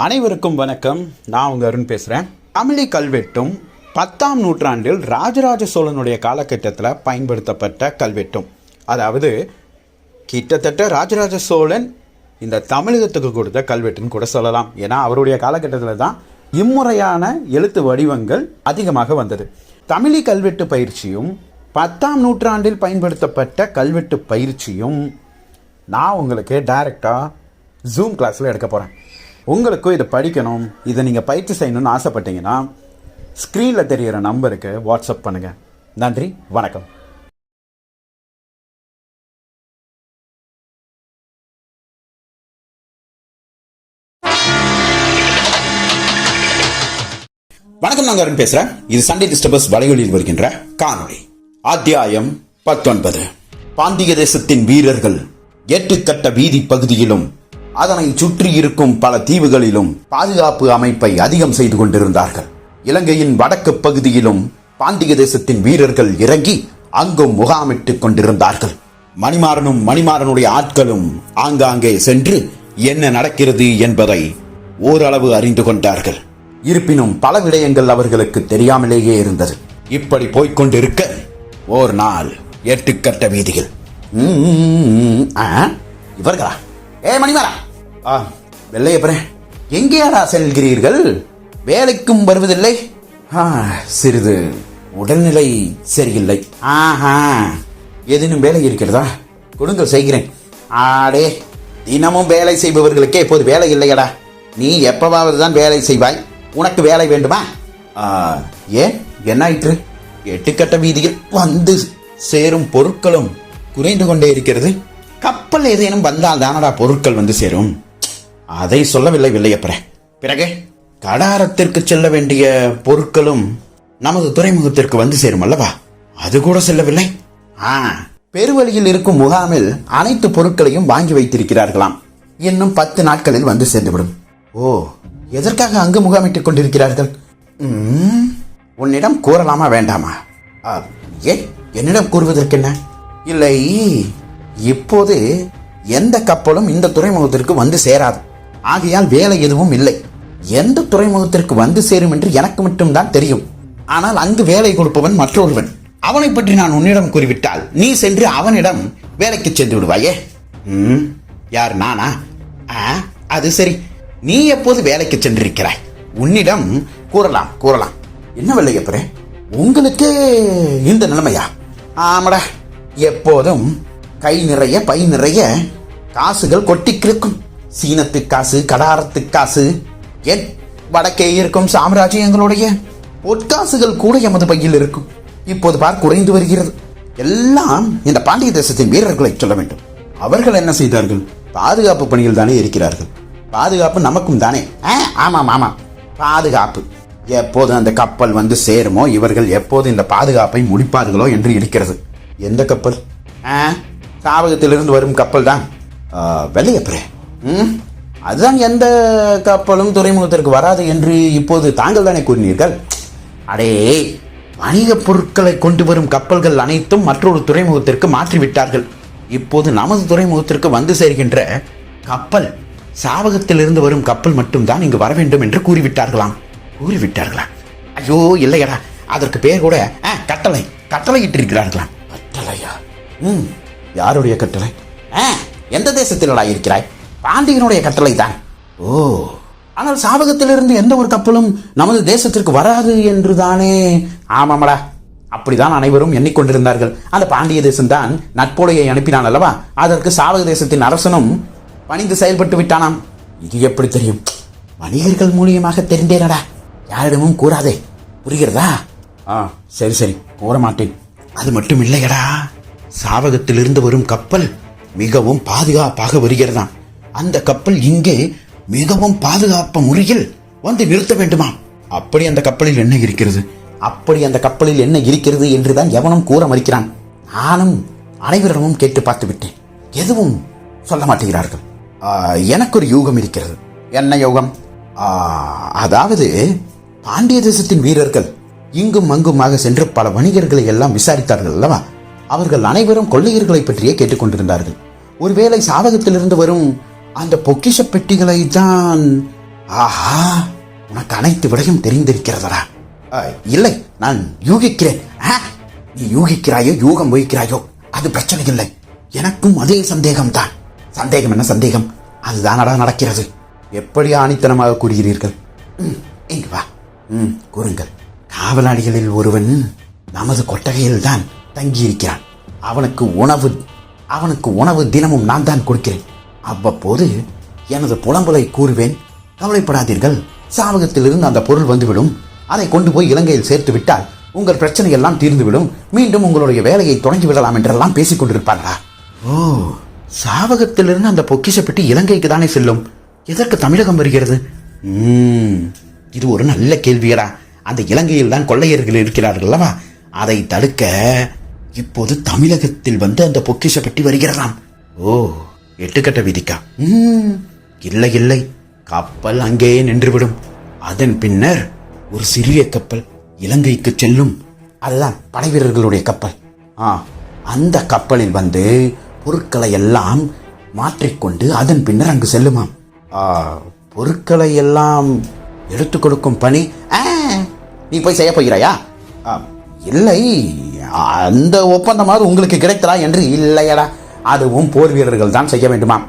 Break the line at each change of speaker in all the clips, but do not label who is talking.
அனைவருக்கும் வணக்கம். நான் உங்கள் அருண் பேசுகிறேன் தமிழி கல்வெட்டும் பத்தாம் நூற்றாண்டில் ராஜராஜ சோழனுடைய காலகட்டத்தில் பயன்படுத்தப்பட்ட கல்வெட்டும். அதாவது கிட்டத்தட்ட ராஜராஜ சோழன் இந்த தமிழகத்துக்கு கொடுத்த கல்வெட்டுன்னு கூட சொல்லலாம். ஏன்னா அவருடைய காலகட்டத்தில் தான் இம்முறையான எழுத்து வடிவங்கள் அதிகமாக வந்தது. தமிழி கல்வெட்டு பயிற்சியும் பத்தாம் நூற்றாண்டில் பயன்படுத்தப்பட்ட கல்வெட்டு பயிற்சியும் நான் உங்களுக்கு டைரெக்டாக ஜூம் கிளாஸில் எடுக்க போகிறேன் உங்களுக்கும் இதை படிக்கணும் இதை நீங்கள் பயிற்சி செய்யணும்னு ஆசைப்பட்டீங்கன்னா ஸ்க்ரீனில் தெரிகிற நம்பருக்கு வாட்ஸ்அப் பண்ணுங்கள் நன்றி வணக்கம். வணக்கம் நாங்கள் அருண் பேசுகிறேன் இது சண்டே டிஸ்டர்பஸ் வலையொலியில் வருகின்ற காணொளி. அத்தியாயம் பத்தொன்பது. பாந்திய தேசத்தின் வீரர்கள் எட்டுக்கட்ட வீதி பகுதியிலும் அதனை சுற்றி இருக்கும் பல தீவுகளிலும் பாதுகாப்பு அமைப்பை அதிகம் செய்து கொண்டிருந்தார்கள். இலங்கையின் வடக்கு பகுதியிலும் பாண்டிய தேசத்தின் வீரர்கள் இறங்கி அங்கும் முகாமிட்டுக் கொண்டிருந்தார்கள். மணிமாறனும் மணிமாறனுடைய ஆட்களும் ஆங்காங்கே சென்று என்ன நடக்கிறது என்பதை ஓரளவு அறிந்து கொண்டார்கள். இருப்பினும் பல விடயங்கள் அவர்களுக்கு தெரியாமலேயே இருந்தது. இப்படி போய்க் கொண்டிருக்க ஓர் நாள் எட்டுக்கட்ட வீதியில். ஆ, இவர்களா? ஏ மணிமாரா ஆ வெள்ளையப்பரே எங்கேயாடா செல்கிறீர்கள்? வேலைக்கும் வருவதில்லை? ஆ, சிறிது உடல்நிலை சரியில்லை. ஆஹா ஏதேனும் வேலை இருக்கிறதா? கொடுங்கள் செய்கிறேன். ஆடே தினமும் வேலை செய்பவர்களுக்கே இப்போது வேலை இல்லையடா. நீ எப்பவாவது தான் வேலை செய்வாய். உனக்கு வேலை வேண்டுமா? ஆ, ஏன்? என்ன ஆயிற்று? எட்டுக்கட்ட வீதியில் வந்து சேரும் பொருட்களும் குறைந்து கொண்டே இருக்கிறது. கப்பல் ஏதேனும் வந்தால் தானடா பொருட்கள் வந்து சேரும்? அதை சொல்லவில்லை வில்லையப்பற பிறகு கடாரத்திற்கு செல்ல வேண்டிய பொருட்களும் நமது துறைமுகத்திற்கு வந்து சேரும் அல்லவா? அது கூட செல்லவில்லை. ஆ பெருவழியில் இருக்கும் முகாமில் அனைத்து பொருட்களையும் வாங்கி வைத்திருக்கிறார்களாம். இன்னும் பத்து நாட்களில் வந்து சேர்ந்துவிடும். ஓ எதற்காக அங்கு முகாமிட்டுக் கொண்டிருக்கிறார்கள்? உன்னிடம் கூறலாமா வேண்டாமா? ஆ, ஏன் என்னிடம் கூறுவதற்கென்ன? இல்லை இப்போது எந்த கப்பலும் இந்த துறைமுகத்திற்கு வந்து சேராது. ஆகையால் வேலை எதுவும் இல்லை. எந்த துறைமுகத்திற்கு வந்து சேரும் என்று எனக்கு மட்டும்தான் தெரியும். ஆனால் அங்கு வேலை கொடுப்பவன் மற்றொருவன். அவனை பற்றி நான் உன்னிடம் கூறிவிட்டால் நீ சென்று அவனிடம் வேலைக்கு சென்று விடுவாயே. ம் யார் நானா? ஆ அது சரி. நீ எப்போது வேலைக்கு சென்றிருக்கிறாய்? உன்னிடம் கூறலாம் கூறலாம். என்ன வெள்ளையப்பரே? உங்களுக்கு இந்த நிலைமையா? ஆமாடா. எப்போதும் கை நிறைய பை நிறைய காசுகள் கொட்டி கிடக்கும் சீனத்து காசு கடாரத்து காசு. என் வடக்கே இருக்கும் சாம்ராஜ்யங்களுடைய பொற்காசுகள் கூட எமது பையில் இருக்கும். இப்போது பார் குறைந்து வருகிறது. எல்லாம் இந்த பாண்டிய தேசத்தின் வீரர்களை சொல்ல வேண்டும். அவர்கள் என்ன செய்தார்கள்? பாதுகாப்பு பணியில் தானே இருக்கிறார்கள். பாதுகாப்பு நமக்கும் தானே. ஆ, ஆமாம் ஆமாம். பாதுகாப்பு. எப்போது அந்த கப்பல் வந்து சேருமோ இவர்கள் எப்போது இந்த பாதுகாப்பை முடிப்பார்களோ என்று இருக்கிறது. எந்த கப்பல்? ஆ சாவகத்திலிருந்து வரும் கப்பல் தான் வெள்ளையப்பரே. அதுதான் எந்த கப்பலும் துறைமுகத்திற்கு வராது என்று இப்போது தாங்கள் தானே கூறினீர்கள். அடே வணிகப் பொருட்களை கொண்டு வரும் கப்பல்கள் அனைத்தும் மற்றொரு துறைமுகத்திற்கு மாற்றிவிட்டார்கள். இப்போது நமது துறைமுகத்திற்கு வந்து சேர்கின்ற கப்பல் சாவகத்திலிருந்து வரும் கப்பல் மட்டும்தான் இங்கு வர வேண்டும் என்று கூறிவிட்டார்களாம். கூறிவிட்டார்களா? ஐயோ இல்லையடா. அதற்கு பேர் கூட கட்டளை கட்டளை இட்டிருக்கிறார்களாம் கட்டளையா? ம் யாருடைய கட்டளை? எந்த தேசத்திலடா இருக்கிறாய் பாண்டியனுடைய கட்டளை தான் ஓ. ஆனால் சாவகத்திலிருந்து எந்த ஒரு கப்பலும் நமது தேசத்திற்கு வராது என்று தானே ஆமாமடா. அப்படிதான் அனைவரும் எண்ணிக்கொண்டிருந்தார்கள். அந்த பாண்டிய தேசம்தான் நட்போலையை அனுப்பினான் அல்லவா? அதற்கு சாவக தேசத்தின் அரசனும் பணிந்து செயல்பட்டு விட்டானாம். இது எப்படி தெரியும்? வணிகர்கள் மூலியமாக தெரிந்தேனடா. யாரிடமும் கூறாதே. புரிகிறதா? ஆ சரி சரி. கூற மாட்டேன் அது மட்டும் இல்லையடா. சாவகத்திலிருந்து வரும் கப்பல் மிகவும் பாதுகாப்பாக வருகிறதாம். அந்த கப்பல் இங்கே மிகவும் பாதுகாப்பு முறையில் வந்து நிறுத்த வேண்டுமா? அப்படி அந்த கப்பலில் என்ன இருக்கிறது? அப்படி அந்த கப்பலில் என்ன இருக்கிறது என்றுதான் எவனும் கூற மறுக்கிறான். நானும் அனைவரிடமும் கேட்டு பார்த்து விட்டேன் எதுவும் சொல்ல மாட்டேங்கிறார்கள். எனக்கு ஒரு யூகம் இருக்கிறது. என்ன யோகம்? அதாவது பாண்டிய தேசத்தின் வீரர்கள் இங்கும் அங்குமாக சென்று பல வணிகர்களை எல்லாம் விசாரித்தார்கள் அல்லவா? அவர்கள் அனைவரும் கொள்ளையர்களை பற்றியே கேட்டுக்கொண்டிருந்தார்கள். ஒருவேளை சாவகத்திலிருந்து வரும் அந்த பொக்கிஷ பெட்டிகளை தான் ஆஹா உனக்கு அனைத்து விடையும் தெரிந்திருக்கிறதடா. ஆ, இல்லை நான் யூகிக்கிறேன். ஆ, நீ யூகிக்கிறாயோ யூகம் வகிக்கிறாயோ அது பிரச்சனை இல்லை. எனக்கும் அதே சந்தேகம்தான். சந்தேகம் என்ன சந்தேகம்? அதுதானடா நடக்கிறது. எப்படி ஆணித்தனமாக கூறுகிறீர்கள்? ம், இங்கு வா. ம் கூறுங்கள். காவலாளிகளில் ஒருவன் நமது கொட்டகையில் தான் தங்கியிருக்கிறான். அவனுக்கு உணவு அவனுக்கு உணவு தினமும் நான் தான் கொடுக்கிறேன். அவ்வப்போது எனது புலம்பலை கூறுவேன். கவலைப்படாதீர்கள். சாவகத்திலிருந்து அந்த பொருள் வந்துவிடும். அதை கொண்டு போய் இலங்கையில் சேர்த்து விட்டால் உங்கள் பிரச்சனை எல்லாம் தீர்ந்துவிடும். மீண்டும் உங்களுடைய வேலையை தொடங்கி விடலாம் என்றெல்லாம் பேசிக் கொண்டிருப்பார்களா? ஓ சாவகத்திலிருந்து அந்த பொக்கிஷ பெட்டி இலங்கைக்கு தானே செல்லும்? எதற்கு தமிழகம் வருகிறது? இது ஒரு நல்ல கேள்வியடா. அந்த இலங்கையில் தான் கொள்ளையர்கள் இருக்கிறார்கள் அல்லவா? அதை தடுக்க இப்போது தமிழகத்தில் வந்து அந்த பொக்கிஷ பெட்டி வருகிறதாம். ஓ எட்டுக்கட்ட விதிக்கா? இல்லை இல்லை. கப்பல் அங்கேயே நின்றுவிடும். அதன் பின்னர் ஒரு சிறிய கப்பல் இலங்கைக்கு செல்லும். அதுதான் படை வீரர்களுடைய கப்பல். ஆ அந்த கப்பலில் வந்து பொருட்களை எல்லாம் மாற்றிக்கொண்டு அதன் பின்னர் அங்கு செல்லுமாம். ஆ, பொருட்களை எல்லாம் எடுத்து கொடுக்கும் பணி. ஆ, நீ போய் செய்ய போகிறாயா? ஆ, இல்லை அந்த ஒப்பந்தமாவது உங்களுக்கு கிடைத்ததா என்று இல்லையடா. அதுவும் போர் வீரர்கள் தான் செய்ய வேண்டுமாம்.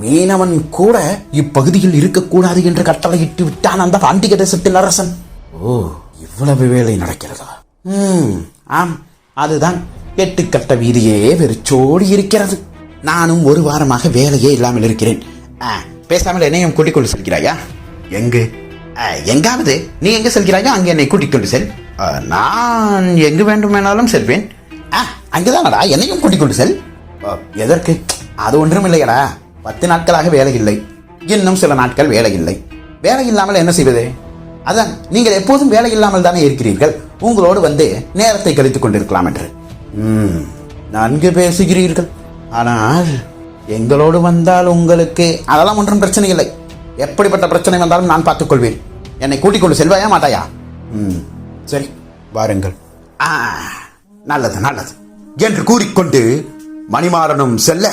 மீனவன் கூட இப்பகுதியில் இருக்கக்கூடாது என்று கட்டளையிட்டு விட்டான் அந்த பாண்டிக தேசத்தின் அரசன். ஓ இவ்வளவு வேலை நடக்கிறதா? ம் ஆம் அதுதான் எட்டுக்கட்ட வீதியே வெறிச்சோடி இருக்கிறது. நானும் ஒரு வாரமாக வேலையே இல்லாமல் இருக்கிறேன். ஆ, பேசாமல் என்னையும் கூட்டிக் கொண்டு செல்கிறாயா? எங்கு? ஆ, எங்காவது? நீ எங்க செல்கிறாயோ அங்கே என்னை கூட்டிக் கொண்டு செல். நான் எங்கு வேண்டுமானாலும் செல்வேன். ஆ, அங்குதானடா என்னையும் கூட்டிக் கொண்டு செல். எதற்கு? அது ஒன்றும் இல்லையடா. பத்து நாட்களாக வேலை இல்லை. இன்னும் சில நாட்கள் வேலை இல்லை. வேலை இல்லாமல் என்ன செய்வது? அதான் நீங்கள் எப்போதும் வேலை இல்லாமல் தானே இருக்கிறீர்கள். உங்களோடு வந்து நேரத்தை கழித்துக் கொண்டிருக்கலாம் என்று. ம், நன்கு பேசுகிறீர்கள். ஆனால் எங்களோடு வந்தால் உங்களுக்கு அதெல்லாம் ஒன்றும் பிரச்சனை இல்லை. எப்படிப்பட்ட பிரச்சனை வந்தாலும் நான் பார்த்துக் கொள்வேன். என்னை கூட்டிக் கொண்டு செல்வாயா மாட்டாயா? ம் சரி வாருங்கள். ஆ நல்லது நல்லது. என்று கூறிக்கொண்டு மணிமாறனும் செல்ல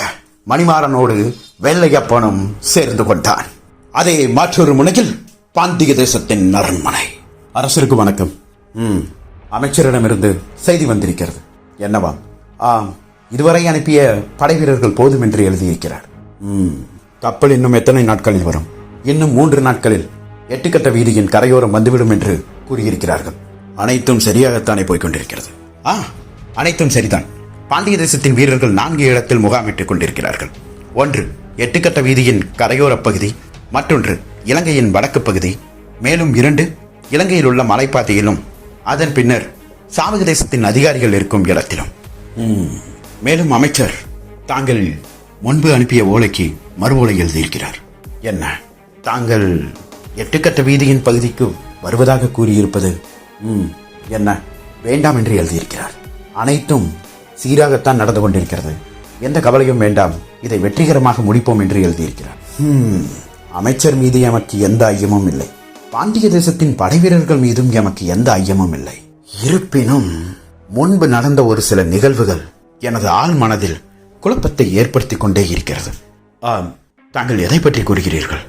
மணிமாறனோடு வெள்ளையப்பனும் சேர்ந்து கொண்டான். அதே மற்றொரு முனையில் பாண்டிய தேசத்தின் அரண்மனை. அரசருக்கு வணக்கம். ம் அமைச்சரிடமிருந்து செய்தி வந்திருக்கிறது. என்னவாம் ஆம் இதுவரை அனுப்பிய படை வீரர்கள் போதும் என்று எழுதியிருக்கிறார். ம் கப்பல் இன்னும் எத்தனை நாட்களில் வரும்? இன்னும் மூன்று நாட்களில் எட்டுக்கட்ட வீதியின் கரையோரம் வந்துவிடும் என்று கூறியிருக்கிறார்கள். அனைத்தும் சரியாகத்தானே போய்க் கொண்டிருக்கிறது ஆ அனைத்தும் சரிதான். பாண்டிய தேசத்தின் வீரர்கள் நான்கு இடத்தில் முகாமிட்டுக் கொண்டிருக்கிறார்கள். ஒன்று எட்டுக்கட்ட வீதியின் கரையோரப் பகுதி மற்றொன்று இலங்கையின் வடக்கு பகுதி மேலும் இரண்டு இலங்கையில் உள்ள மலைப்பாதையிலும் அதன் பின்னர் சாவக தேசத்தின் அதிகாரிகள் இருக்கும் இடத்திலும். மேலும் அமைச்சர் தாங்கள் முன்பு அனுப்பிய ஓலைக்கு மறு ஓலை எழுதியிருக்கிறார். என்ன? தாங்கள் எட்டுக்கட்ட வீதியின் பகுதிக்கு வருவதாக கூறியிருப்பது என்ன? வேண்டாம் என்று எழுதியிருக்கிறார். அனைத்தும் சீராகத்தான் நடந்து கொண்டிருக்கிறது. எந்த கவலையும் வேண்டாம். இதை வெற்றிகரமாக முடிப்போம் என்று எழுதியிருக்கிறார். ம், அமைச்சர் மீது எமக்கு எந்த ஐயமும் இல்லை. பாண்டிய தேசத்தின் படைவீரர்கள் மீதும் எமக்கு எந்த ஐயமும் இல்லை. இருப்பினும் முன்பு நடந்த ஒரு சில நிகழ்வுகள் எனது ஆள் மனதில் குழப்பத்தை ஏற்படுத்திக் கொண்டே இருக்கிறது. ஆம் தாங்கள் எதை பற்றி கூறுகிறீர்கள்?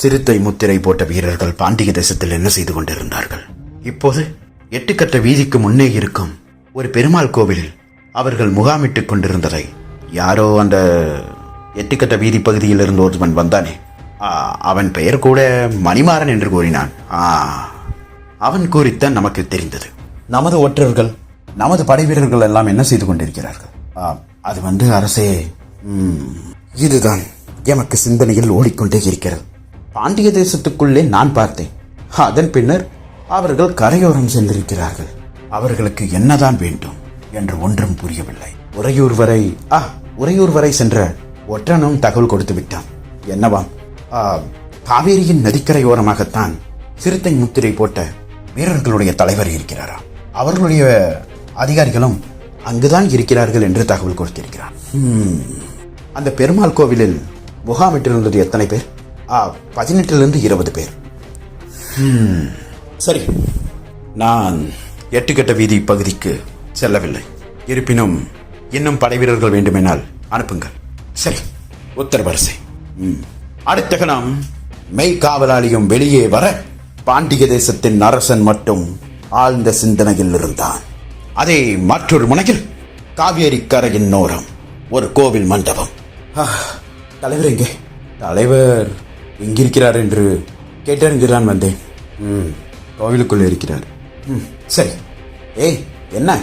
சிறுத்தை முத்திரை போட்ட வீரர்கள் பாண்டிய தேசத்தில் என்ன செய்து கொண்டிருந்தார்கள்? இப்போது எட்டுக்கட்ட வீதிக்கு முன்னே இருக்கும் ஒரு பெருமாள் கோவிலில் அவர்கள் முகாமிட்டுக் கொண்டிருந்ததை யாரோ அந்த எட்டுக்கட்ட வீதி பகுதியில் இருந்து ஒருவன் வந்தானே. அவன் பெயர் கூட மணிமாறன் என்று கூறினான். ஆ, அவன் கூறித்தான் நமக்கு தெரிந்தது. நமது ஒற்றர்கள் நமது படை வீரர்கள் எல்லாம் என்ன செய்து கொண்டிருக்கிறார்கள்? அது வந்து அரசே ம், இதுதான் எமக்கு சிந்தனையில் ஓடிக்கொண்டே இருக்கிறது. பாண்டிய தேசத்துக்குள்ளே நான் பார்த்தேன். அதன் பின்னர் அவர்கள் கரையோரம் சென்றிருக்கிறார்கள். அவர்களுக்கு என்னதான் வேண்டும் என்று ஒன்றும் புரியவில்லை. உறையூர் வரை ஆ உறையூர் வரை சென்ற ஒற்றனும் தகவல் கொடுத்து விட்டான். என்னவாம் ஆ, காவேரியின் நதிக்கரையோரமாகத்தான் சிறுத்தை முத்திரை போட்ட வீரர்களுடைய தலைவர் இருக்கிறாரா? அவர்களுடைய அதிகாரிகளும் அங்குதான் இருக்கிறார்கள் என்று தகவல் கொடுத்திருக்கிறார். அந்த பெருமாள் கோவிலில் முகாமிட்டிருந்தது எத்தனை பேர்? ஆ பதினெட்டிலிருந்து இருபது பேர். சரி நான் எட்டுக்கட்ட வீதி பகுதிக்கு செல்லவில்லை. இருப்பினும் இன்னும் படை வீரர்கள் வேண்டுமென்றால் அனுப்புங்கள். சரி உத்தரவரசே. அடுத்த கணம் மெய்காவலாளியும் வெளியே வர பாண்டிய தேசத்தின் அரசன் மட்டும் ஆழ்ந்த சிந்தனையில் இருந்தான். அதே மற்றொரு முனையில் காவேரி கரையின் நோரம் ஒரு கோவில் மண்டபம். தலைவர் எங்கே? தலைவர் எங்கிருக்கிறார் என்று கேட்டறிஞ்சுதான் வந்தேன். ம் கோவிலுக்குள்ளே இருக்கிறார். ம். சரி. ஏய் என்ன?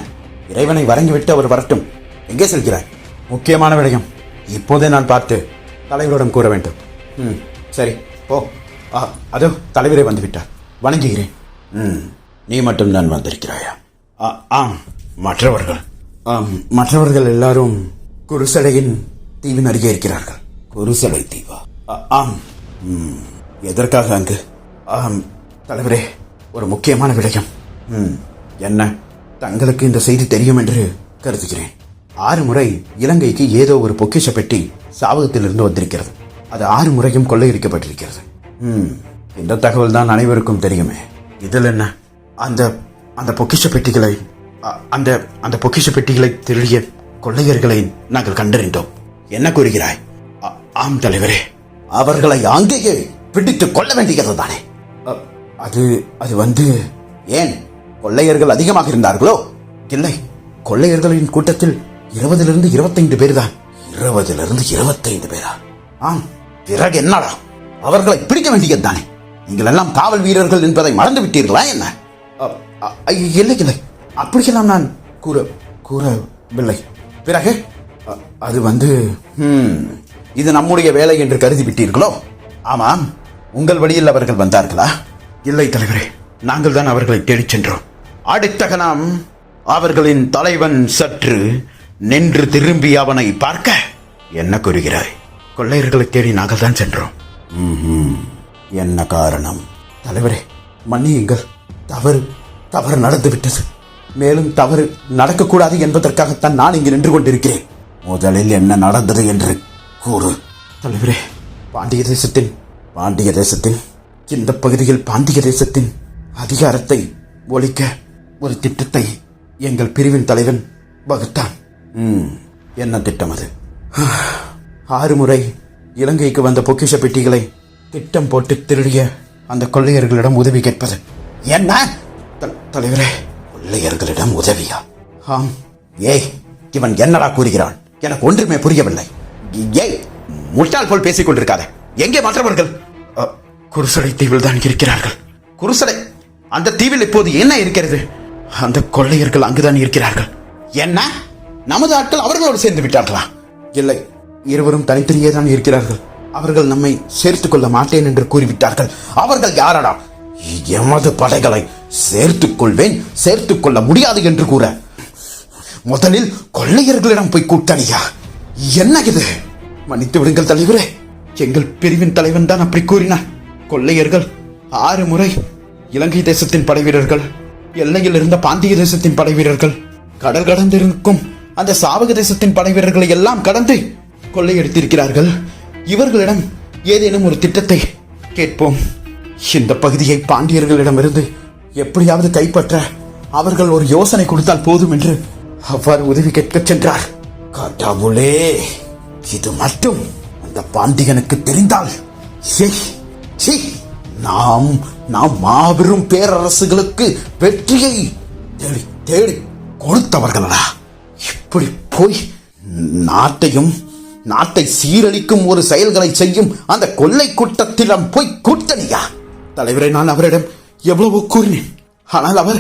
இறைவனை வணங்கிவிட்டு அவர் வரட்டும். எங்கே செல்கிறாய்? முக்கியமான விடயம். இப்போதே நான் பார்த்து தலைவரிடம் கூற வேண்டும். ம் சரி. ஓ ஆ அதோ தலைவரே வந்து விட்டார் வணங்குகிறேன். ம் நீ மட்டும்தான் வந்திருக்கிறாயா? ஆ, ஆம் மற்றவர்கள். ஆம் மற்றவர்கள் எல்லாரும் குருசடையின் தீவின் அருகே இருக்கிறார்கள். குருசடை தீவா? ஆ, ஆம். எதற்காக அங்கு? ஆம் தலைவரே ஒரு முக்கியமான விடயம். என்ன? தங்களுக்கு இந்த செய்தி தெரியும் என்று கருதுகிறேன். ஆறு முறை இலங்கைக்கு ஏதோ ஒரு பொக்கிஷ பெட்டி சாவகத்திலிருந்து வந்திருக்கிறது. அது ஆறு முறையும் கொள்ளையடிக்கப்பட்டிருக்கிறது. ம், இந்த தகவல் தான் அனைவருக்கும் தெரியுமே. இதில் என்ன? அந்த அந்த பொக்கிஷ பெட்டிகளை அந்த அந்த பொக்கிஷ பெட்டிகளை திருடிய கொள்ளையர்களை நாங்கள் கண்டறிந்தோம். என்ன கூறுகிறாய்? ஆம் தலைவரே. அவர்களை அங்கேயே பிடித்து கொள்ள வேண்டியது தானே அது அது வந்து ஏன் கொள்ளையர்கள் அதிகமாக இருந்தார்களோ? இல்லை. கொள்ளையர்களின் கூட்டத்தில் இருபதிலிருந்து இருபத்தைந்து பேர் தான் இருபதிலிருந்து இருபத்தைந்து பேரா? ஆம் பிறகு என்னடா? அவர்களை பிடிக்க வேண்டியது தானே. நீங்கள் எல்லாம் காவல் வீரர்கள் என்பதை மறந்து விட்டீர்களா என்ன? அ- இல்லை இல்லை. அப்படியெல்லாம் நான் கூற கூறவில்லை. பிறகு? அது வந்து இது நம்முடைய வேலை என்று கருதி விட்டீர்களோ? ஆமாம். உங்கள் வழியில் அவர்கள் வந்தார்களா? இல்லை தலைவரே. நாங்கள் தான் அவர்களை தேடிச் சென்றோம். அடுத்த கணம் அவர்களின் தலைவன் சற்று நின்று திரும்பி அவனை பார்க்க என்ன கூறுகிறாய்? கொள்ளையர்களை தேடி நாங்கள் தான் சென்றோம். என்ன காரணம்? தலைவரே மன்னியுங்கள். தவறு தவறு நடந்து விட்டது மேலும் தவறு நடக்கக்கூடாது என்பதற்காகத்தான் நான் இங்கு நின்று கொண்டிருக்கிறேன். முதலில் என்ன நடந்தது என்று கூறு. தலைவரே பாண்டிய தேசத்தின் பாண்டிய தேசத்தின் இந்த பகுதியில் பாண்டிய தேசத்தின் அதிகாரத்தை ஒழிக்க ஒரு திட்டத்தை எங்கள் பிரிவின் தலைவன் வகுத்தான். என்ன திட்டம் அது? ஆறு முறை இலங்கைக்கு வந்த பொக்கிஷ பெட்டிகளை திட்டம் போட்டு திருடிய அந்த கொள்ளையர்களிடம் உதவி கேட்பது. என்ன? தலைவரே கொள்ளையர்களிடம் உதவியா? ஆம். ஏய் இவன் என்னடா கூறுகிறான்? எனக்கு ஒன்றுமே புரியவில்லை. ஏய் முட்டாள் போல் பேசிக் கொண்டிருக்காத. எங்கே மற்றவர்கள்? குருசடை தீவில் தான் இருக்கிறார்கள். குருசடை? அந்த தீவில் இப்போது என்ன இருக்கிறது? அந்த கொள்ளையர்கள் அங்குதான் இருக்கிறார்கள். என்ன? நமது ஆட்கள் அவர்களோடு சேர்ந்து விட்டார்களா? இல்லை. இருவரும் தனித்தனியே தான் இருக்கிறார்கள். அவர்கள் நம்மை சேர்த்துக் கொள்ள மாட்டேன் என்று கூறிவிட்டார்கள். அவர்கள் யாரடா? எமது படைகளை சேர்த்துக் கொள்வேன் சேர்த்துக் கொள்ள முடியாது என்று கூற. முதலில் கொள்ளையர்களிடம் போய் கூட்டணியா? என்ன இது? மன்னித்து விடுங்கள் தலைவரே. எங்கள் பிரிவின் தலைவன் தான் அப்படி கூறினார். கொள்ளையர்கள் ஆறு முறை இலங்கை தேசத்தின் படைவீரர்கள் எல்லையில் இருந்த பாண்டிய தேசத்தின் படைவீரர்கள் கடல் கடந்திருக்கும் அந்த சாவக தேசத்தின் படைவீரர்களை எல்லாம் கடந்து கொள்ளையடித்திருக்கிறார்கள். இவர்களிடம் ஏதேனும் ஒரு திட்டத்தை கேட்போம். இந்த பகுதியை பாண்டியர்களிடமிருந்து எப்படியாவது கைப்பற்ற அவர்கள் ஒரு யோசனை கொடுத்தால் போதும் என்று அவ்வாறு உதவி கேட்கச் சென்றார். கடவுளே இது மட்டும் அந்த பாண்டியனுக்கு தெரிந்தால் சீ, சீ, நாம் நாம் மாபெரும் பேரரசுகளுக்கு வெற்றியை தேடி தேடி கொடுத்தவர்களா? இப்படி போய் நாட்டையும் நாட்டை சீரழிக்கும் ஒரு செயல்களை செய்யும் அந்த கொள்ளை கூட்டத்திடம் போய் கூட்டணியா? தலைவரை நான் அவரிடம் எவ்வளவோ கூறினேன். ஆனால் அவர்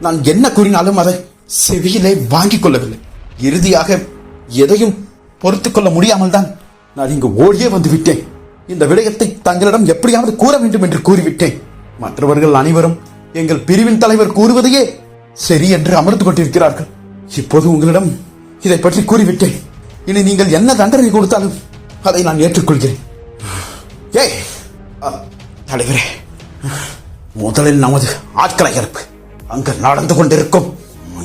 நான் என்ன கூறினாலும் அதை செவியிலே வாங்கிக் கொள்ளவில்லை. இறுதியாக எதையும் பொறுத்துக்கொள்ள முடியாமல் தான் நான் இங்கு ஓடியே வந்து விட்டேன் இந்த விடயத்தை தங்களிடம் எப்படியாவது கூற வேண்டும் என்று கூறிவிட்டேன். மற்றவர்கள் அனைவரும் எங்கள் பிரிவின் தலைவர் கூறுவதையே சரி என்று அமர்ந்து கொண்டிருக்கிறார்கள். இப்போது உங்களிடம் இதை பற்றி கூறிவிட்டேன். இனி நீங்கள் என்ன தண்டனை கொடுத்தாலும் அதை நான் ஏற்றுக்கொள்கிறேன். ஏய் தலைவரே முதலில் நமது ஆட்களை இருப்பு அங்கு நடந்து கொண்டிருக்கும்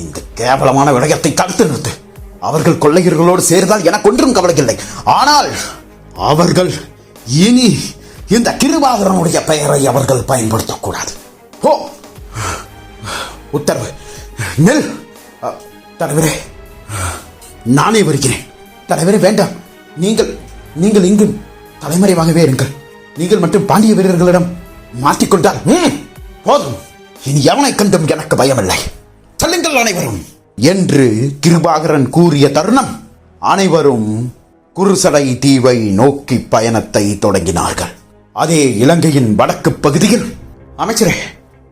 இந்த கேவலமான விடயத்தை தடுத்து நிறுத்து. அவர்கள் கொள்ளையர்களோடு சேர்ந்தால் எனக்கு ஒன்றும் கவலை இல்லை ஆனால் அவர்கள் இனி இந்த கிருபாகரனுடைய பெயரை அவர்கள் பயன்படுத்தக்கூடாது. ஓ உத்தரவு. நெல். தலைவரே. நானே வருகிறேன். தலைவரே வேண்டாம். நீங்கள் நீங்கள் இங்கு தலைமறைவாகவே இருங்கள். நீங்கள் மட்டும் பாண்டிய வீரர்களிடம் மாட்டிக்கொண்டால் போதும். இனி எவனை கண்டும் எனக்கு பயமில்லை. செல்லுங்கள் அனைவரும். என்று கிருபாகரன் கூறிய தருணம் அனைவரும் குருசடை தீவை நோக்கி பயணத்தை தொடங்கினார்கள். அதே இலங்கையின் வடக்கு பகுதியில். அமைச்சரே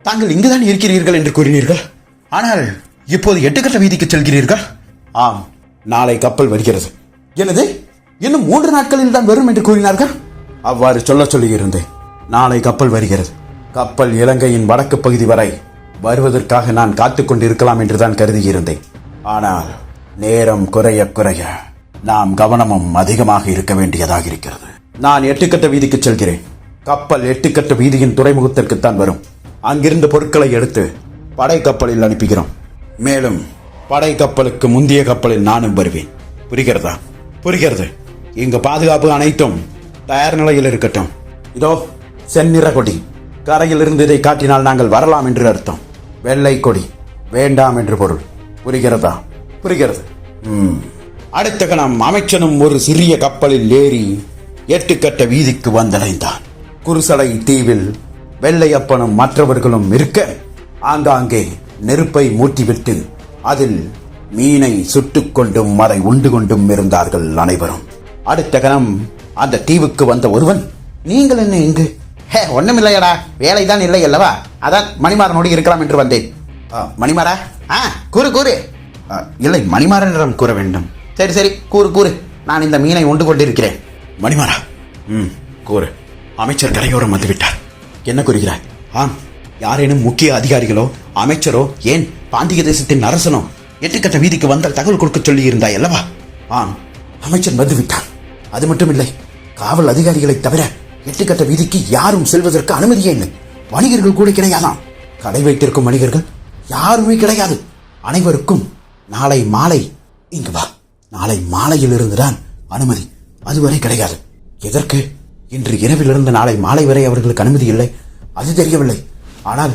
தாங்கள் இங்குதான் இருக்கிறீர்கள் என்று கூறினீர்கள். ஆனால் இப்போது எட்டுக்கட்ட வீதிக்கு செல்கிறீர்கள். ஆம் நாளை கப்பல் வருகிறது. எனது இன்னும் மூன்று நாட்களில் தான் வரும் என்று கூறினார்கள்? அவ்வாறு சொல்ல சொல்லியிருந்தேன். நாளை கப்பல் வருகிறது. கப்பல் இலங்கையின் வடக்கு பகுதி வரை வருவதற்காக நான் காத்துக் கொண்டிருக்கலாம் என்றுதான் கருதியிருந்தேன். ஆனால் நேரம் குறைய குறைய நாம் கவனமும் அதிகமாக இருக்க வேண்டியதாக இருக்கிறது. நான் எட்டுக்கட்ட வீதிக்கு செல்கிறேன். கப்பல் எட்டுக்கட்ட வீதியின் துறைமுகத்திற்குத்தான் வரும். அங்கிருந்து பொருட்களை எடுத்து படை கப்பலில் அனுப்புகிறோம். மேலும் படை கப்பலுக்கு முந்தைய கப்பலில் நானும் வருவேன். புரிகிறதா? புரிகிறது. இங்கு பாதுகாப்பு அனைத்தும் தயார் நிலையில் இருக்கட்டும். இதோ செந்நிற கொடி. கரையிலிருந்து இதை காட்டினால் நாங்கள் வரலாம் என்று அர்த்தம். வெள்ளை கொடி. வேண்டாம் என்று பொருள். புரிகிறதா? புரிகிறது. ம். அடுத்த கணம் அமைச்சனும் ஒரு சிறிய கப்பலில் ஏறி எட்டுக்கட்ட வீதிக்கு வந்தடைந்தான். குருசலை தீவில் வெள்ளையப்பனும் மற்றவர்களும் இருக்க ஆங்காங்கே நெருப்பை மூட்டிவிட்டு அதில் மீனை சுட்டு கொண்டும் அதை உண்டு கொண்டும் இருந்தார்கள் அனைவரும். அடுத்த கணம் அந்த தீவுக்கு வந்த ஒருவன் நீங்கள் என்ன இங்கு? ஹே ஒண்ணுமில்லையடா வேலைதான் இல்லை அல்லவா? அதான் மணிமாறனோடு இருக்கலாம் என்று வந்தேன். ஆ, ஆ கூறு கூறு. ஆ, இல்லை மணிமாறனிடம் கூற வேண்டும். சரி சரி. கூறு கூறு. நான் இந்த மீனை உண்டு கொண்டிருக்கிறேன். மணிமாரா ம் கூறு. அமைச்சர் கரையோரம் வந்துவிட்டார். என்ன கூறுகிறாய்? ஆம். யாரேனும் முக்கிய அதிகாரிகளோ அமைச்சரோ ஏன் பாண்டிய தேசத்தின் அரசனோ எட்டுக்கட்ட வீதிக்கு வந்தால் தகவல் கொடுக்க சொல்லி இருந்தாய் அல்லவா? ஆம். அமைச்சர் வந்துவிட்டான் அது மட்டும் இல்லை காவல் அதிகாரிகளை தவிர எட்டுக்கட்ட வீதிக்கு யாரும் செல்வதற்கு அனுமதியே இல்லை. வணிகர்கள் கூட கிடையாதாம். கடை வைத்திருக்கும் வணிகர்கள் யாருமே கிடையாது. அனைவருக்கும் நாளை மாலை இங்கு வா. நாளை மாலையிலிருந்து தான் அனுமதி. அதுவரை கிடையாது. எதற்கு? இன்று இரவிலிருந்து நாளை மாலை வரை அவர்களுக்கு அனுமதி இல்லை. அது தெரியவில்லை. ஆனால்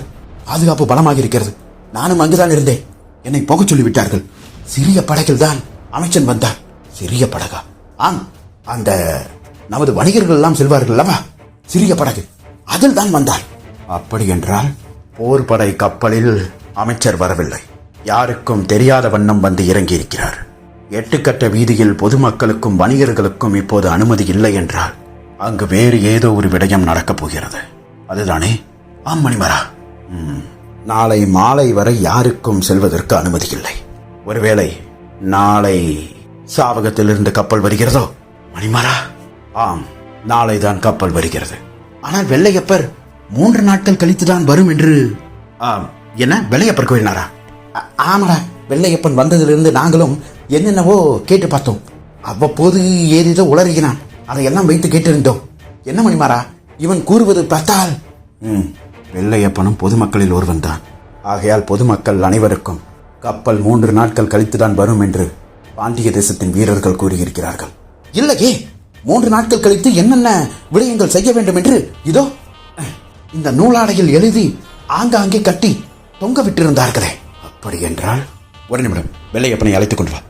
பாதுகாப்பு பலமாக இருக்கிறது நானும் அங்குதான் இருந்தேன். என்னை போகச் சொல்லிவிட்டார்கள். சிறிய படகில் தான் அமைச்சன் வந்தார் சிறிய படகா? ஆம். அந்த நமது வணிகர்கள் எல்லாம் செல்வார்கள் அல்லவா? சிறிய படகு. அதில் தான் வந்தார் அப்படி என்றால் போர் படை கப்பலில் அமைச்சர் வரவில்லை. யாருக்கும் தெரியாத வண்ணம் வந்து இறங்கியிருக்கிறார். எட்டுக்கட்ட வீதியில் பொதுமக்களுக்கும் வணிகர்களுக்கும் இப்போது அனுமதி இல்லை என்றால் அங்கு வேறு ஏதோ ஒரு விடயம் நடக்கப் போகிறது. அதுதானே? ஆம் மணிமரா. ம், நாளை மாலை வரை யாருக்கும் செல்வதற்கு அனுமதி இல்லை. ஒருவேளை நாளை சாவகத்திலிருந்து கப்பல் வருகிறதோ? மணிமாரா. ஆம் நாளை தான் கப்பல் வருகிறது. ஆனால் வெள்ளையப்பர் மூன்று நாட்கள் கழித்துதான் வரும் என்று ஆம் என்ன? வெள்ளையப்பர் கூறினாரா ஆ- வெள்ளையப்பன் வந்ததிலிருந்து நாங்களும் என்னென்னவோ கேட்டு பார்த்தோம். அவ்வப்போது ஏதேதோ உளறுகிறான். அதையெல்லாம் வைத்து கேட்டிருந்தோம். என்ன மணிமாரா இவன் கூறுவது பார்த்தால் ம் வெள்ளையப்பனும் பொதுமக்களில் ஒருவன் தான். ஆகையால் பொதுமக்கள் அனைவருக்கும் கப்பல் மூன்று நாட்கள் கழித்துதான் வரும் என்று பாண்டிய தேசத்தின் வீரர்கள் கூறியிருக்கிறார்கள். இல்லையே! மூன்று நாட்கள் கழித்து என்னென்ன விடயங்கள் செய்ய வேண்டும் என்று? இதோ இந்த நூலாடையில் எழுதி ஆங்காங்கே கட்டி தொங்க விட்டிருந்தார்களே. அப்படி என்றால்? ஒரு நிமிடம் வெள்ளையப்பனை அழைத்துக் கொண்டு வா.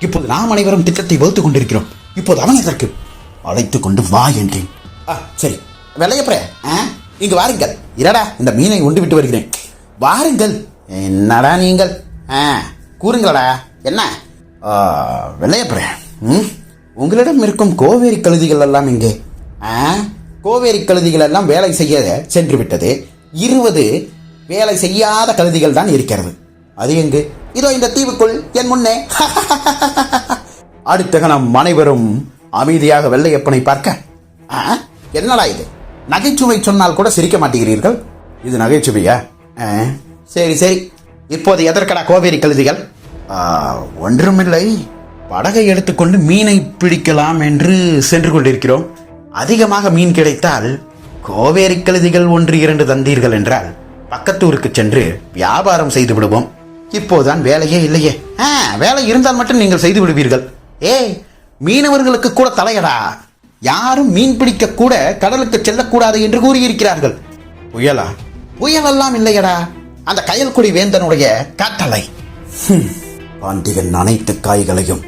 இப்போது நாம் அனைவரும் திட்டத்தை வகுத்துக் கொண்டிருக்கிறோம். இப்போது அவன் எதற்கு? அழைத்து கொண்டு வா என்றேன். ஆ, சரி. வெள்ளையப்பரே ஆ, இங்கு வாருங்கள். இரடா இந்த மீனை உண்டு விட்டு வருகிறேன். வாருங்கள். என்னடா நீங்கள்? ஆ கூறுங்களடா. என்ன? ஆ, வெள்ளையப்பரே ம் உங்களிடம் இருக்கும் கோவேரி கழுதிகள் எல்லாம் இங்கே ஆ கோவேரி கழுதிகள் எல்லாம் வேலை செய்ய சென்று விட்டது இருபது வேலை செய்யாத கழுதிகள் தான் இருக்கிறது. அது எங்கு? இதோ இந்த தீவுக்குள் என் முன்னே. அடுத்த கணம் அனைவரும் அமைதியாக வெள்ளையப்பனை பார்க்க. "ஆ, என்னடா இது? நகைச்சுவை சொன்னால் கூட சிரிக்க மாட்டேங்கிறீர்கள்? இது நகைச்சுவையா? சரி சரி. இப்போது எதற்கடா கோவேரி கழுதிகள்? "ஆ, ஒன்றுமில்லை. படகை எடுத்துக்கொண்டு மீனை பிடிக்கலாம் என்று சென்று கொண்டிருக்கிறோம். அதிகமாக மீன் கிடைத்தால் கோவேரி கழுதிகள் ஒன்று இரண்டு தந்தீர்கள் என்றால் பக்கத்தூருக்கு சென்று வியாபாரம் செய்து விடுவோம். இப்போதான் வேலையே இல்லையே. ஆ, வேலை இருந்தால் மட்டும் நீங்கள் செய்து விடுவீர்கள். ஏய் மீனவர்களுக்கு கூட தலையடா. யாரும் மீன் பிடிக்க கூட கடலுக்கு செல்லக்கூடாது என்று கூறியிருக்கிறார்கள். புயலா? புயலெல்லாம் இல்லையடா. அந்த கயல்குடி வேந்தனுடைய கட்டளை ஹம், பாண்டியன் அனைத்து காய்களையும்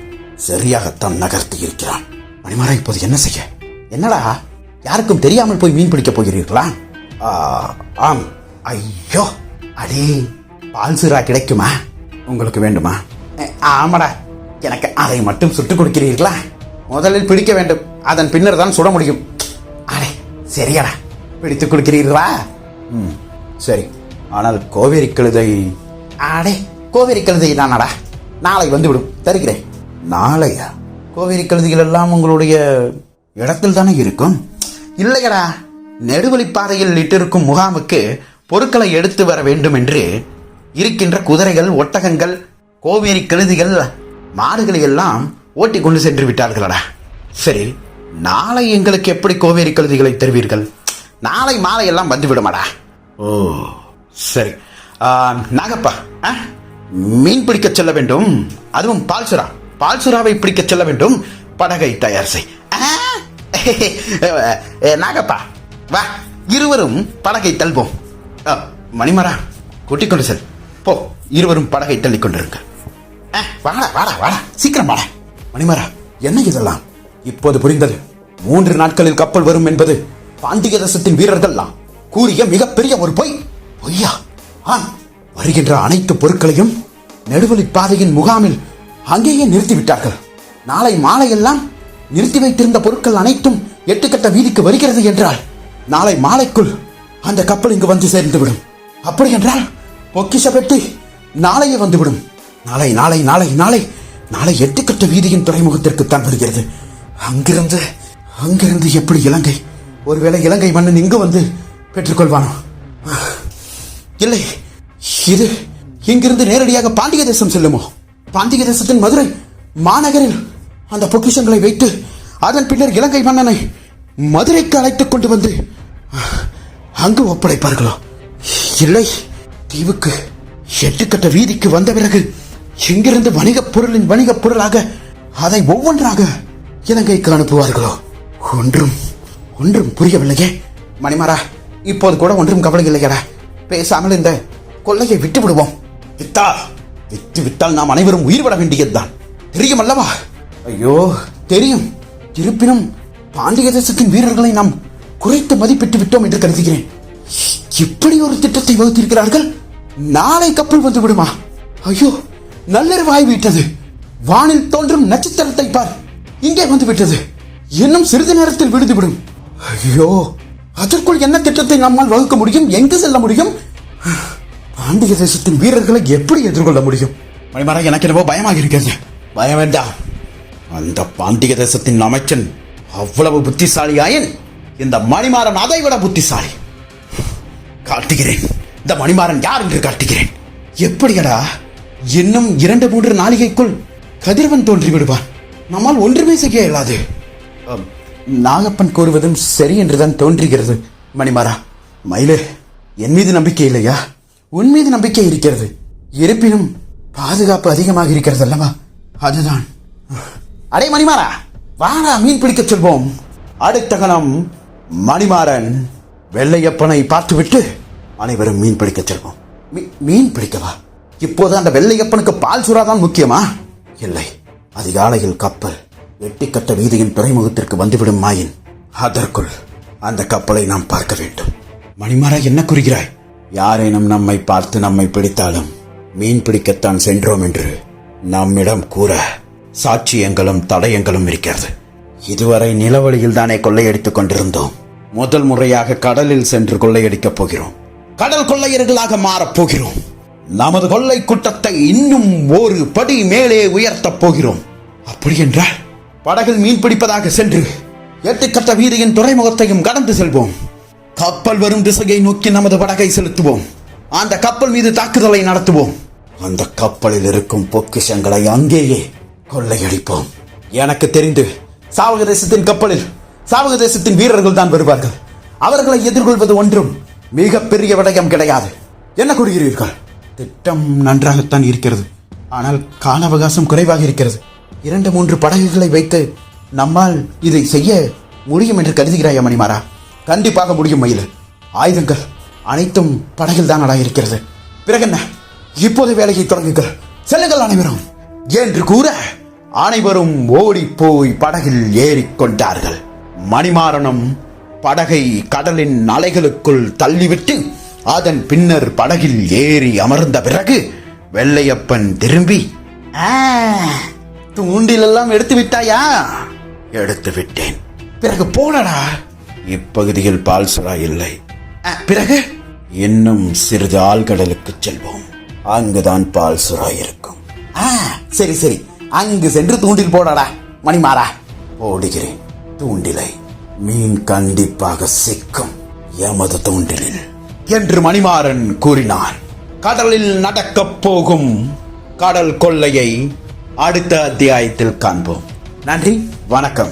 சரியாகத்தான் நகர்த்தி இருக்கிறான். மணிமாரா இப்போது என்ன செய்ய? என்னடா? யாருக்கும் தெரியாமல் போய் மீன் பிடிக்கப் போகிறீர்களா? ஆ, ஆம். ஐயோ அடே. பால் சீரா கிடைக்குமா? உங்களுக்கு வேண்டுமா? ஆமாடா. எனக்கு அதை மட்டும் சுட்டுக் கொடுக்கிறீர்களா? முதலில் பிடிக்க வேண்டும். அதன் பின்னர் தான் சுட முடியும். அடே சரியடா. பிடித்துக் கொடுக்கிறீர்களா? ம் சரி. ஆனால் கோவேரி கழுதை அடே கோவேரி கழுதை தானடா. நாளை வந்துவிடும். தருகிறேன். நாளையா? கோவேரி கழுதைகள் எல்லாம் உங்களுடைய இடத்தில் தானே இருக்கும்? இல்லையடா. நெடுவழிப்பாதையில் இட்டிருக்கும் முகாமுக்கு பொருட்களை எடுத்து வர வேண்டும் என்று இருக்கின்ற குதிரைகள் ஒட்டகங்கள் கோவேரி கழுதிகள் மாடுகளை எல்லாம் ஓட்டி கொண்டு சென்று விட்டார்களடா. சரி நாளை எங்களுக்கு எப்படி கோவேரி கழுதிகளை தருவீர்கள்? நாளை மாலை எல்லாம் வந்து விடுமாடா. ஓ சரி. நாகப்பா ஆ? மீன் பிடிக்க செல்ல வேண்டும். அதுவும் பால்சுரா பால்சுராவை பிடிக்க செல்ல வேண்டும். படகை தயார் செய். நாகப்பா வா இருவரும் படகை தள்ளுவோம் ஆ, மணிமரா கூட்டிக் கொண்டு செல். போ இருவரும் படகை தள்ளிக் கொண்டிருங்க வாடா வாடா வாடா. சீக்கிரம் வாடா. மணிமரா என்ன இதெல்லாம்? இப்போது புரிந்தது. மூன்று நாட்களில் கப்பல் வரும் என்பது பாண்டிய தேசத்தின் வீரர்கள்லாம் கூறிய மிகப்பெரிய ஒரு பொய். பொய்யா? ஆம் வருகின்ற அனைத்து பொருட்களையும் நெடுவழி பாதையின் முகாமில் அங்கேயே நிறுத்திவிட்டார்கள். நாளை மாலையெல்லாம் நிறுத்தி வைத்திருந்த பொருட்கள் அனைத்தும் எட்டுக்கட்ட வீதிக்கு வருகிறது என்றால் நாளை மாலைக்குள் அந்த கப்பல் இங்கு வந்து சேர்ந்துவிடும். அப்படி என்றால் பொக்கிஷ பெட்டி நாளையே வந்துவிடும். நாளை நாளை நாளை நாளை நாளை எட்டுக்கட்ட வீதியின் துறைமுகத்திற்கு தான் வருகிறது. அங்கிருந்து அங்கிருந்து எப்படி இலங்கை? ஒருவேளை இலங்கை மன்னன் இங்கு வந்து பெற்றுக்கொள்வானோ? இல்லை இது இங்கிருந்து நேரடியாக பாண்டிய தேசம் செல்லுமோ? பாண்டிய தேசத்தின் மதுரை மாநகரில் அந்த பொக்கிஷங்களை வைத்து அதன் பின்னர் இலங்கை மன்னனை மதுரைக்கு அழைத்துக் கொண்டு வந்து அங்கு ஒப்படைப்பார்களோ? இல்லை தீவுக்கு எட்டுக்கட்ட வீதிக்கு வந்த பிறகு இங்கிருந்து வணிகப் பொருளின் வணிகப் பொருளாக அதை ஒவ்வொன்றாக இலங்கைக்கு அனுப்புவார்களோ? ஒன்றும் ஒன்றும் புரியவில்லையே. மணிமாரா இப்போது கூட ஒன்றும் கவலை இல்லையடா பேசாமல் இந்த கொள்ளையை விட்டு விடுவோம் வித்தா வித்து விட்டால் நாம் அனைவரும் உயிர்விட வேண்டியதுதான். தெரியும் அல்லவா ஐயோ தெரியும். இருப்பினும் பாண்டிய தேசத்தின் வீரர்களை நாம் குறைத்து மதிப்பிட்டு விட்டோம் என்று கருதுகிறேன். இப்படி ஒரு திட்டத்தை வகுத்திருக்கிறார்கள்? நாளை கப்பல் வந்து விடுமா? ஐயோ நல்லறிவாய் விட்டது. வானில் தோன்றும் நட்சத்திரத்தை பார். இங்கே வந்து விட்டது. இன்னும் சிறிது நேரத்தில் விடுதுவிடும் ஐயோ அதற்குள் என்ன திட்டத்தை நம்மால் வகுக்க முடியும்? எங்கு செல்ல முடியும்? பாண்டிய தேசத்தின் வீரர்களை எப்படி எதிர்கொள்ள முடியும்? மணிமாரா எனக்கு என்னவோ பயமாக இருக்கிறது. பயம் வேண்டாம் அந்த பாண்டிய தேசத்தின் அமைச்சன் அவ்வளவு புத்திசாலியாயின் இந்த மணிமாறன் அதை விட புத்திசாலி. காட்டுகிறேன். இந்த மணிமாறன் யார் என்று காட்டுகிறேன். எப்படியடா? இன்னும் இரண்டு மூன்று நாளிகைக்குள் கதிரவன் தோன்றி விடுவான் நம்மால் ஒன்றுமே செய்ய இயலாது. நாகப்பன் கூறுவதும் சரி என்றுதான் தோன்றுகிறது மணிமாறா. மயிலே என் மீது நம்பிக்கை இல்லையா? உன் மீது நம்பிக்கை இருக்கிறது. இருப்பினும் பாதுகாப்பு அதிகமாக இருக்கிறது அல்லவா? அதுதான். அடே மணிமாறா வாடா மீன் பிடிக்கச் செல்வோம். அடுத்த கணம் மணிமாறன் வெள்ளையப்பனை பார்த்துவிட்டு அனைவரும் மீன் பிடிக்கச் செல்வோம். மீ- மீன் பிடிக்கவா? இப்போது அந்த வெள்ளையப்பனுக்கு பால் சுறாதான் முக்கியமா? இல்லை. அதிகாலையில் கப்பல் வெட்டிக்கட்ட வீதியின் துறைமுகத்திற்கு வந்துவிடும் மாயின். அதற்குள் அந்த கப்பலை நாம் பார்க்க வேண்டும். மணிமாரா என்ன கூறுகிறாய்? யாரேனும் நம்மை பார்த்து நம்மை பிடித்தாலும் மீன் பிடிக்கத்தான் சென்றோம் என்று நம்மிடம் கூற சாட்சியங்களும் தடயங்களும் இருக்கிறது. இதுவரை நிலவழியில் தானே கொள்ளையடித்துக் கொண்டிருந்தோம். முதல் முறையாக கடலில் சென்று கொள்ளையடிக்கப் போகிறோம். கடல் கொள்ளையர்களாக மாறப் போகிறோம். நமது கொள்ளை கூட்டத்தை இன்னும் ஒரு படி மேலே உயர்த்தப் போகிறோம். அப்படி என்றால் படகில் மீன் பிடிப்பதாக சென்று எட்டுக்கட்ட வீதியின் துறைமுகத்தையும் கடந்து செல்வோம். கப்பல் வரும் திசையை நோக்கி நமது படகை செலுத்துவோம். அந்த கப்பல் மீது தாக்குதலை நடத்துவோம். அந்த கப்பலில் இருக்கும் பொக்கிஷங்களை அங்கேயே கொள்ளையடிப்போம். எனக்கு தெரிந்து சாவக தேசத்தின் கப்பலில் சாவக தேசத்தின் வீரர்கள் தான் வருவார்கள். அவர்களை எதிர்கொள்வது ஒன்றும் மிகப்பெரிய விடயம் கிடையாது. என்ன கூறுகிறீர்கள்? திட்டம் நன்றாகத்தான் இருக்கிறது. ஆனால் கால அவகாசம் குறைவாக இருக்கிறது. இரண்டு மூன்று படகுகளை வைத்து நம்மால் இதை செய்ய முடியும் என்று கருதுகிறாயா மணிமாரா கண்டிப்பாக முடியும் மயில். ஆயுதங்கள் அனைத்தும் படகில் தான் இருக்கிறது பிறகு என்ன? இப்போது வேலையை தொடங்குங்கள். செல்லுங்கள் அனைவரும். என்று கூற அனைவரும் ஓடி போய் படகில் ஏறிக்கொண்டார்கள். மணிமாறனும் படகை கடலின் அலைகளுக்குள் தள்ளிவிட்டு அதன் பின்னர் படகில் ஏறி அமர்ந்த பிறகு வெள்ளையப்பன் திரும்பி "ஆ, தூண்டில் எல்லாம் எடுத்து விட்டாயா? எடுத்து விட்டேன். பிறகு போனடா இப்பகுதியில் பால் சுறா இல்லை. "ஆ, பிறகு? இன்னும் சிறிது ஆழ்கடலுக்கு செல்வோம். அங்குதான் பால் சுறா இருக்கும். "ஆ, சரி சரி. அங்கு சென்று தூண்டில் போடடா மணிமாறா. போடுகிறேன். தூண்டிலை. மீன் கண்டிப்பாக சிக்கும் எமது தூண்டிலில். என்று மணிமாறன் கூறினான். கடலில் நடக்கப் போகும் கடல் கொள்ளையை அடுத்த அத்தியாயத்தில் காண்போம். நன்றி வணக்கம்.